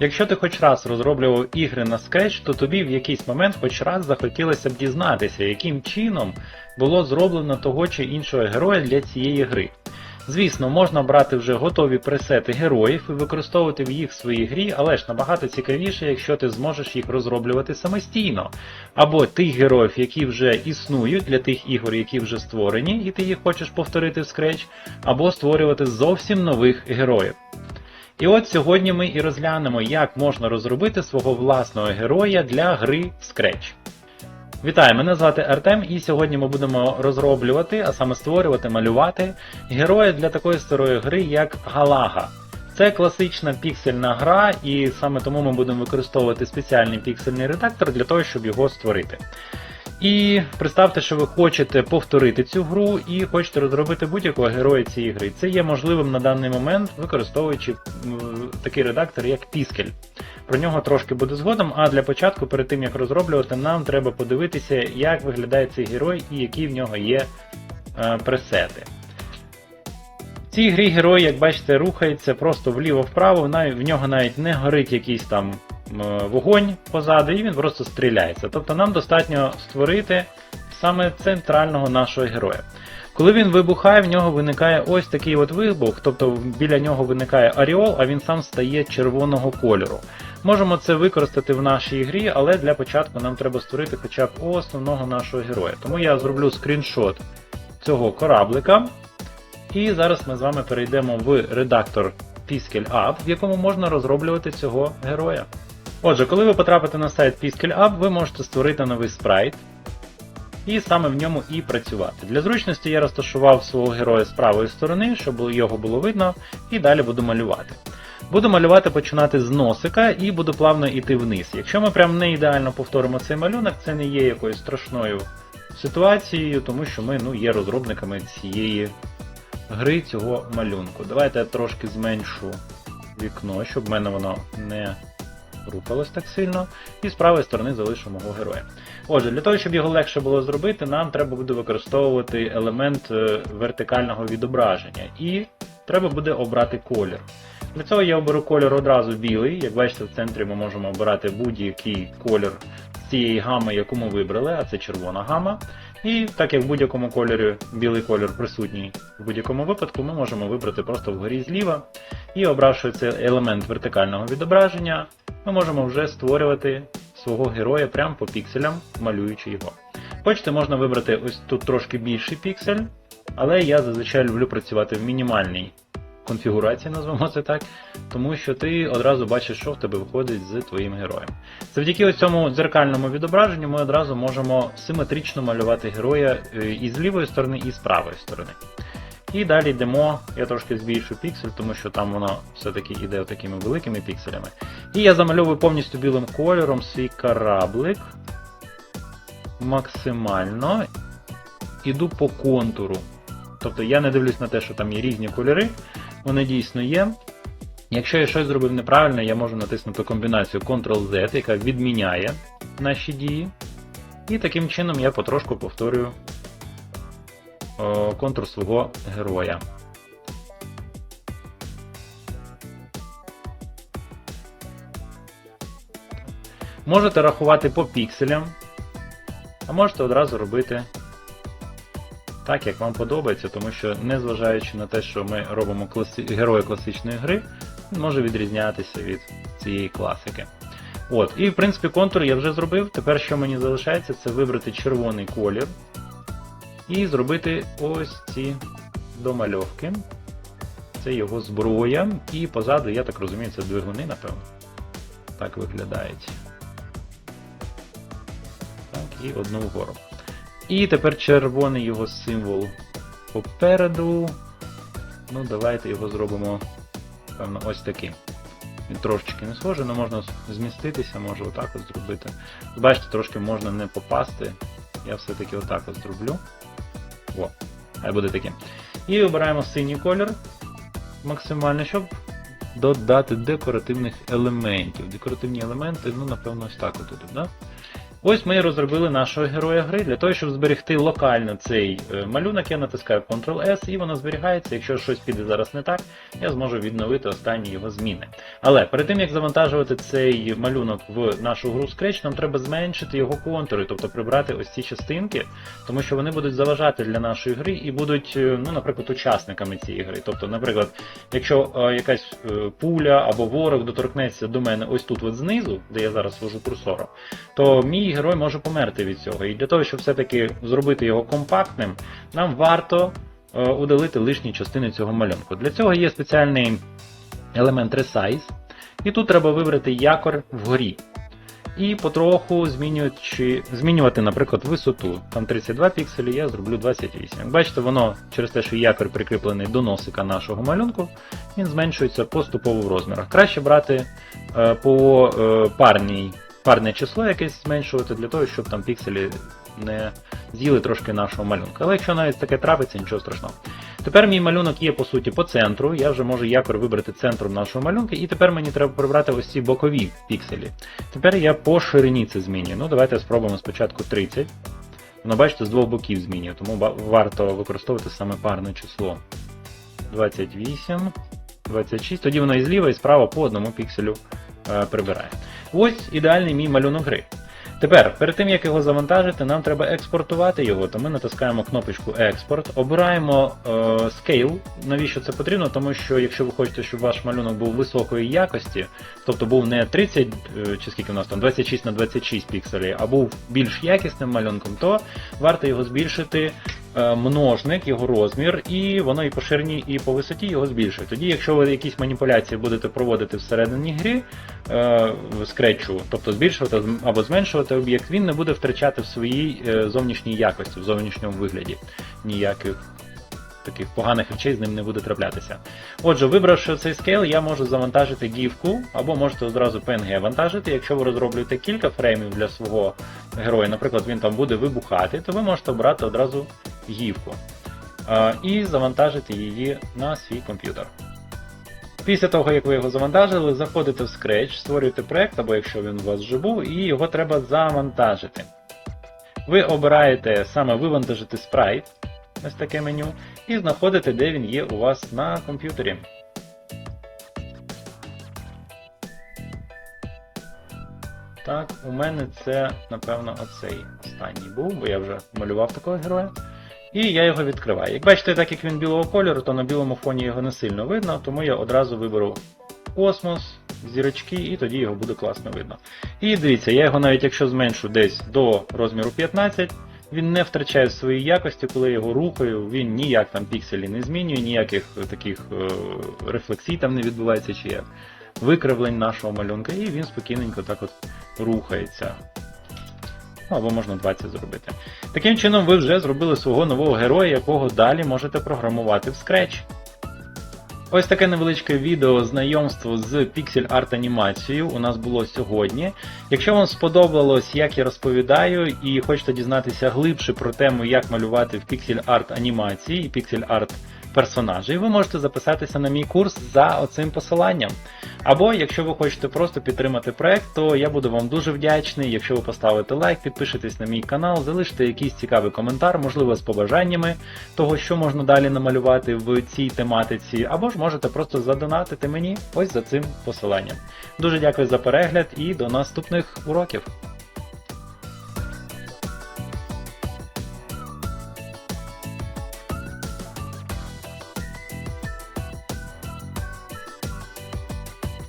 Якщо ти хоч раз розроблював ігри на Scratch, то тобі в якийсь момент хоч раз захотілося б дізнатися, яким чином було зроблено того чи іншого героя для цієї гри. Звісно, можна брати вже готові пресети героїв і використовувати в їх в своїй грі, але ж набагато цікавіше, якщо ти зможеш їх розроблювати самостійно. Або тих героїв, які вже існують для тих ігор, які вже створені, і ти їх хочеш повторити в Scratch, або створювати зовсім нових героїв. І от сьогодні ми і розглянемо, як можна розробити свого власного героя для гри Scratch. Вітаю, мене звати Артем, і сьогодні ми будемо розроблювати, а саме створювати, малювати героя для такої старої гри, як Галага. Це класична піксельна гра, і саме тому ми будемо використовувати спеціальний піксельний редактор для того, щоб його створити. І представте, що ви хочете повторити цю гру і хочете розробити будь-якого героя цієї гри. Це є можливим на даний момент, використовуючи такий редактор, як Piskel. Про нього трошки буде згодом, а для початку, перед тим як розроблювати, нам треба подивитися, як виглядає цей герой і які в нього є е, пресети. В цій грі герой, як бачите, рухається просто вліво-вправо, в нього навіть не горить якийсь там вогонь позаду, і він просто стріляється. Тобто нам достатньо створити саме центрального нашого героя. Коли він вибухає, в нього виникає ось такий от вибух, тобто біля нього виникає аріол, а він сам стає червоного кольору. Можемо це використати в нашій грі, але для початку нам треба створити хоча б основного нашого героя. Тому я зроблю скріншот цього кораблика. І зараз ми з вами перейдемо в редактор Piskel App, в якому можна розроблювати цього героя. Отже, коли ви потрапите на сайт Piskel App, ви можете створити новий спрайт і саме в ньому і працювати. Для зручності я розташував свого героя з правої сторони, щоб його було видно, і далі буду малювати. Буду малювати починати з носика і буду плавно йти вниз. Якщо ми прям не ідеально повторимо цей малюнок, це не є якоюсь страшною ситуацією, тому що ми ну, є розробниками цієї гри цього малюнку. Давайте я трошки зменшу вікно, щоб в мене воно не рухалось так сильно. І з правої сторони залишу мого героя. Отже, для того, щоб його легше було зробити, нам треба буде використовувати елемент е, вертикального відображення. І треба буде обрати колір. Для цього я оберу колір одразу білий. Як бачите, в центрі ми можемо обирати будь-який колір з цієї гами, яку ми вибрали, а це червона гама. І так як в будь-якому кольорі білий колір присутній в будь-якому випадку, ми можемо вибрати просто вгорі зліва. І обравши цей елемент вертикального відображення, ми можемо вже створювати свого героя прямо по пікселям, малюючи його. Хочете, можна вибрати ось тут трошки більший піксель, але я зазвичай люблю працювати в мінімальній конфігурації, назвемо це так, тому що ти одразу бачиш, що в тебе виходить з твоїм героєм. Завдяки цьому дзеркальному відображенню ми одразу можемо симетрично малювати героя е, і з лівої сторони, і з правої сторони. І далі йдемо, я трошки збільшу піксель, тому що там воно все-таки йде такими великими пікселями. І я замальовую повністю білим кольором свій кораблик максимально. Іду по контуру. Тобто я не дивлюсь на те, що там є різні кольори, вони дійсно є. Якщо я щось зробив неправильно, я можу натиснути комбінацію Ctrl-Z, яка відміняє наші дії. І таким чином я потрошку повторюю контур свого героя. Можете рахувати по пікселям, а можете одразу робити так, як вам подобається, тому що, незважаючи на те, що ми робимо класи... героя класичної гри, він може відрізнятися від цієї класики. От, І в принципі контур я вже зробив. Тепер що мені залишається, це вибрати червоний колір і зробити ось ці домальовки. Це його зброя. І позаду, я так розумію, це двигуни, напевно. Так виглядають. Так, і одну вгору. І тепер червоний його символ попереду. Ну, давайте його зробимо, певно, ось таким. Він трошечки не схожий, але можна зміститися, може отак от зробити. Бачите, трошки можна не попасти. Я все-таки отак от зроблю. О, буде таким. І обираємо синій колір максимально, щоб додати декоративних елементів. Декоративні елементи, ну, напевно, ось так от ідуть, да? Ось ми розробили нашого героя гри. Для того, щоб зберегти локально цей е, малюнок, я натискаю Ctrl-S і воно зберігається. Якщо щось піде зараз не так, я зможу відновити останні його зміни. Але перед тим як завантажувати цей малюнок в нашу гру Scratch, нам треба зменшити його контури, тобто прибрати ось ці частинки, тому що вони будуть заважати для нашої гри і будуть, е, ну, наприклад, учасниками цієї гри. Тобто, наприклад, якщо е, якась пуля або ворог доторкнеться до мене ось тут от знизу, де я зараз вожу курсором, то мій герой може померти від цього. І для того, щоб все-таки зробити його компактним, нам варто е, удалити лишні частини цього малюнку. Для цього є спеціальний елемент Resize, і тут треба вибрати якор вгорі. І потроху змінюючи, змінювати, наприклад, висоту. Там 32 пікселі, я зроблю 28. Як бачите, воно через те, що якор прикріплений до носика нашого малюнку, він зменшується поступово в розмірах. Краще брати е, по е, парній, парне число якесь зменшувати для того, щоб там пікселі не з'їли трошки нашого малюнка. Але якщо навіть таке трапиться, нічого страшного. Тепер мій малюнок є по суті по центру. Я вже можу якор вибрати центром нашого малюнка, і тепер мені треба прибрати ось ці бокові пікселі. Тепер я по ширині це змінюю. Ну, давайте спробуємо спочатку 30. Воно бачите, з двох боків змінює, тому варто використовувати саме парне число. 28, 26. Тоді воно і зліва, і справа по одному пікселю прибирає. Ось ідеальний мій малюнок гри. Тепер, перед тим як його завантажити, нам треба експортувати його, то ми натискаємо кнопочку Експорт, обираємо е, Scale. Навіщо це потрібно? Тому що якщо ви хочете, щоб ваш малюнок був високої якості, тобто був не 30 е, чи скільки у нас там 26 на 26 пікселів, а був більш якісним малюнком, то варто його збільшити е, множник, його розмір, і воно і по ширині, і по висоті його збільшує. Тоді, якщо ви якісь маніпуляції будете проводити всередині гри е, в скретчу, тобто збільшувати або зменшувати об'єкт, він не буде втрачати в своїй е, зовнішній якості, в зовнішньому вигляді ніяких. Таких поганих речей з ним не буде траплятися. Отже, вибравши цей скейл, я можу завантажити гівку, або можете одразу PNG вантажити. Якщо ви розроблюєте кілька фреймів для свого героя, наприклад, він там буде вибухати, то ви можете обрати одразу гівку е, і завантажити її на свій комп'ютер. Після того, як ви його завантажили, заходите в Scratch, створюєте проект, або якщо він у вас вже був, і його треба завантажити. Ви обираєте саме вивантажити спрайт, ось таке меню, і знаходите, де він є у вас на комп'ютері. Так, у мене це, напевно, оцей останній був, бо я вже малював такого героя. І я його відкриваю. Як бачите, так як він білого кольору, то на білому фоні його не сильно видно, тому я одразу виберу космос, зірочки, і тоді його буде класно видно. І дивіться, я його навіть якщо зменшу десь до розміру 15, він не втрачає своєї якості, коли я його рухаю, він ніяк там пікселі не змінює, ніяких таких е, рефлексій там не відбувається чи як викривлень нашого малюнка, і він спокійненько так от рухається. Ну, або можна 20 зробити. Таким чином, ви вже зробили свого нового героя, якого далі можете програмувати в Scratch. Ось таке невеличке відео знайомство з Pixel Art анімацією у нас було сьогодні. Якщо вам сподобалось, як я розповідаю, і хочете дізнатися глибше про тему, як малювати в Pixel Art анімації і Pixel Art персонажей, ви можете записатися на мій курс за оцим посиланням. Або, якщо ви хочете просто підтримати проект, то я буду вам дуже вдячний, якщо ви поставите лайк, підпишетесь на мій канал, залишите якийсь цікавий коментар, можливо, з побажаннями того, що можна далі намалювати в цій тематиці, або ж можете просто задонатити мені ось за цим посиланням. Дуже дякую за перегляд і до наступних уроків!